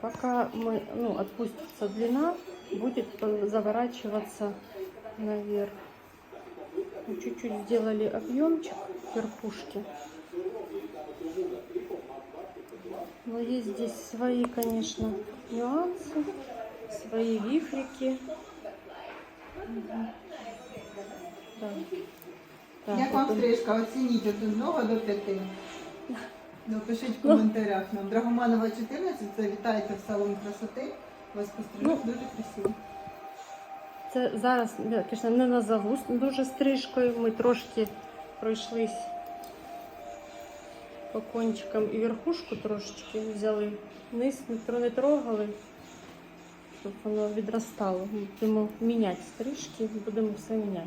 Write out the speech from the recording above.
пока мы, ну, отпустится длина, будет э, заворачиваться наверх. Мы Чуть-чуть сделали объемчик верхушки. Но есть здесь свои, конечно, нюансы, свои вихрики. Мгм. Да. Так, Як вам вот он. стрижка? Оцініть від 1 до 5. Напишіть в коментарях нам. Драгоманова 14, це вітайте в салон красоти. Вас пострижуть Ну. дуже красиво. Це зараз, звісно, не назову дуже стрижкою. Ми трошки пройшлись по кончикам і верхушку трошечки взяли. Низ не трогали, щоб воно відростало. Будемо міняти стрижки, будемо все міняти.